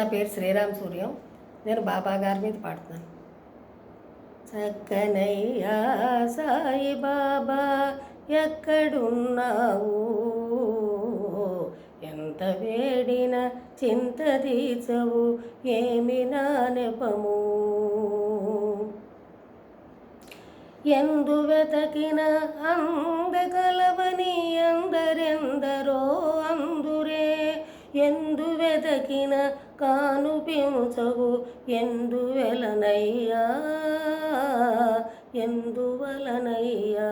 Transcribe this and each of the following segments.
నా పేరు శ్రీరామ్ సూర్యం. నేను బాబా గారి మీద పాడుతున్నాను. చక్కనయ్యా సాయి బాబా ఎక్కడున్నావు? ఎంత వేడిన చింత తీర్చవు ఏమి నా నెపము? ఎందు వెతకిన అందగలవని అందరెందరో అందురే. ఎందు వెతకిన కానుపించవు. ఎందు వెలనయ్యా? ఎందువలనయ్యా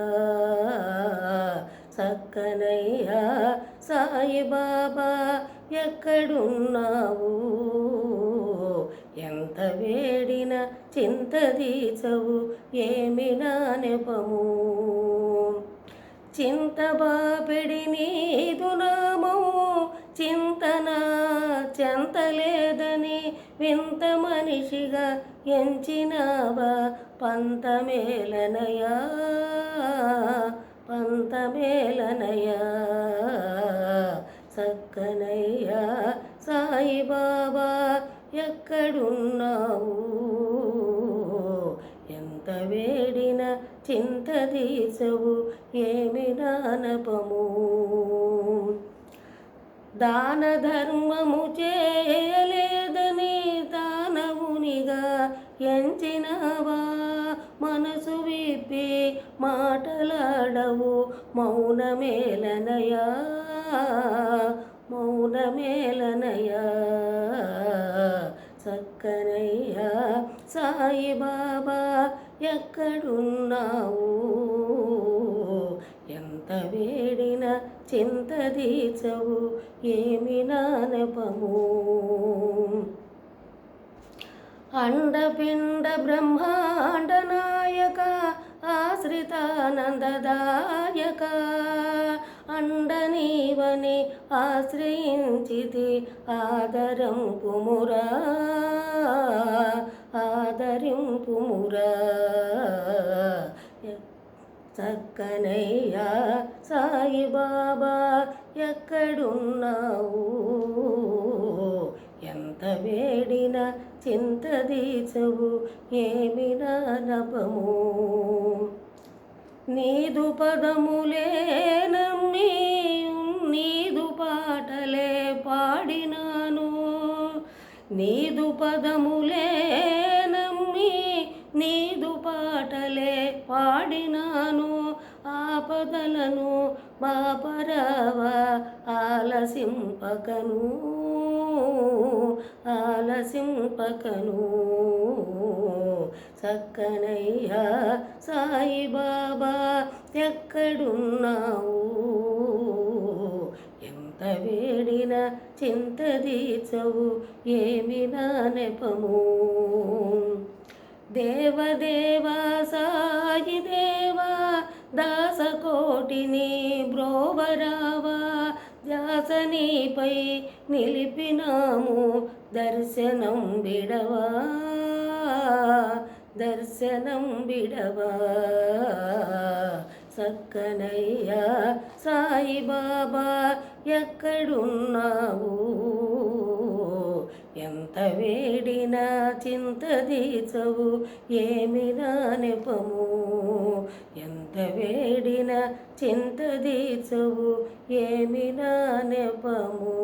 చక్కనయ్యా? సాయిబాబా ఎక్కడున్నావు? ఎంత వేడిన చింత తీచవు ఏమి నా నెపము? చింతబాపిడి నీదు నామము. చింతన చెంతలేదని వింత మనిషిగా ఎంచినావా? పంతమేలనయా పంతమేలనయా సక్కనయ్యా సాయిబాబా ఎక్కడున్నావు? ఎంత వేడిన చింత తీసవు ఏమి నానపము? దాన ధర్మము చేయలేదని దానవునిగా ఎంచినవా? మనసు విప్పి మాటలాడవు మౌనమేలనయా మౌనమేలనయా చక్కనయ్యా సాయిబాబా ఎక్కడున్నావు? ఎంత వే చింతదీచవు ఏమి నానపము. అండపిండ బ్రహ్మాండ నాయక ఆశ్రితానందదాయక. అండనీవని ఆశ్రయించితి ఆదరింపుమురా ఆదరింపుమురా. కనయ్యా సాయిబాబా ఎక్కడున్నావు? ఎంత వేడిన చింత దీచవు ఏమి నపము నీదు పదములే నమ్మి నీదు పాటలే పాడినాను. నీదు పదములే నమ్మి నీదు పాటలే పాడినాను. ఆపదలను బాపరావ ఆలసింపకను ఆలసింపకను. చక్కనయ్యా సాయిబాబా ఎక్కడున్నావు? ఎంత వేడిన చింత తీర్చవు ఏమి నా నెపము? దేవదేవా సా కోటిని బ్రోవరావా జాసనీపై నిలిపినాము దర్శనం విడవా దర్శనం బిడవా సక్కనయ్యా సాయిబాబా ఎక్కడున్నావు? ఎంత వేడినా చింత దీచవు ఏమి నా నెపము? ఎంత వేడిన చింత దీచవు ఏమి నా నెపము?